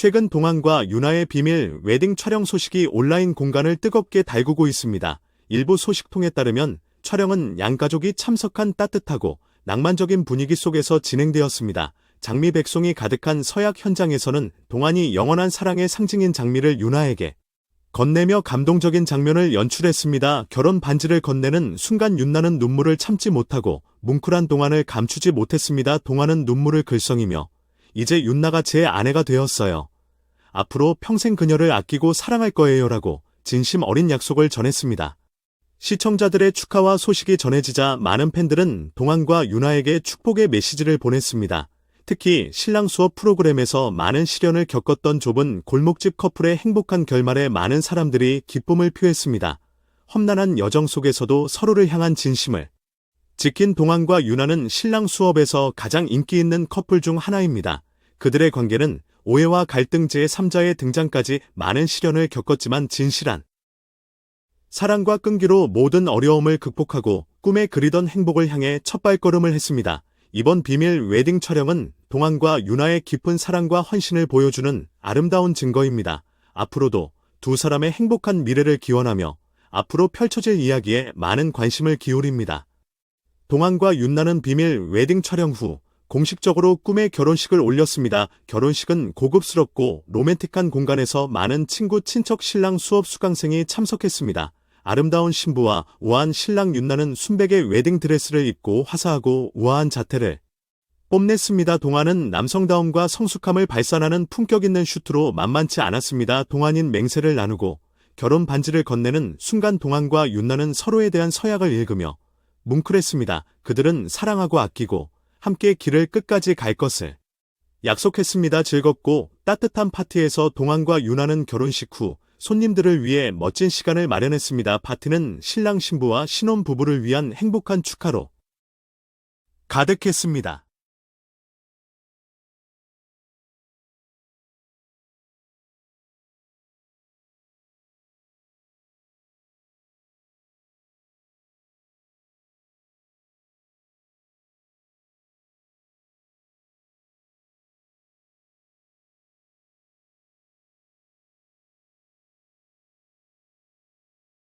최근 동안과 윤아의 비밀 웨딩 촬영 소식이 온라인 공간을 뜨겁게 달구고 있습니다. 일부 소식통에 따르면 촬영은 양가족이 참석한 따뜻하고 낭만적인 분위기 속에서 진행되었습니다. 장미 백송이 가득한 서약 현장에서는 동안이 영원한 사랑의 상징인 장미를 윤아에게 건네며 감동적인 장면을 연출했습니다. 결혼 반지를 건네는 순간 윤나는 눈물을 참지 못하고 뭉클한 동안을 감추지 못했습니다. 동안은 눈물을 글썽이며 이제 윤나가 제 아내가 되었어요. 앞으로 평생 그녀를 아끼고 사랑할 거예요라고 진심 어린 약속을 전했습니다. 시청자들의 축하와 소식이 전해지자 많은 팬들은 동안과 윤아에게 축복의 메시지를 보냈습니다. 특히 신랑 수업 프로그램에서 많은 시련을 겪었던 좁은 골목집 커플의 행복한 결말에 많은 사람들이 기쁨을 표했습니다. 험난한 여정 속에서도 서로를 향한 진심을 지킨 동안과 윤아는 신랑 수업에서 가장 인기 있는 커플 중 하나입니다. 그들의 관계는 오해와 갈등 제3자의 등장까지 많은 시련을 겪었지만 진실한 사랑과 끈기로 모든 어려움을 극복하고 꿈에 그리던 행복을 향해 첫 발걸음을 했습니다. 이번 비밀 웨딩 촬영은 동안과 윤아의 깊은 사랑과 헌신을 보여주는 아름다운 증거입니다. 앞으로도 두 사람의 행복한 미래를 기원하며 앞으로 펼쳐질 이야기에 많은 관심을 기울입니다. 동안과 윤나는 비밀 웨딩 촬영 후 공식적으로 꿈의 결혼식을 올렸습니다. 결혼식은 고급스럽고 로맨틱한 공간에서 많은 친구, 친척, 신랑 수업 수강생이 참석했습니다. 아름다운 신부와 우아한 신랑 윤나는 순백의 웨딩 드레스를 입고 화사하고 우아한 자태를 뽐냈습니다. 동안은 남성다움과 성숙함을 발산하는 품격 있는 슈트로 만만치 않았습니다. 동안인 맹세를 나누고 결혼 반지를 건네는 순간 동안과 윤나는 서로에 대한 서약을 읽으며 뭉클했습니다. 그들은 사랑하고 아끼고 함께 길을 끝까지 갈 것을 약속했습니다. 즐겁고 따뜻한 파티에서 동안과 윤아는 결혼식 후 손님들을 위해 멋진 시간을 마련했습니다. 파티는 신랑 신부와 신혼 부부를 위한 행복한 축하로 가득했습니다.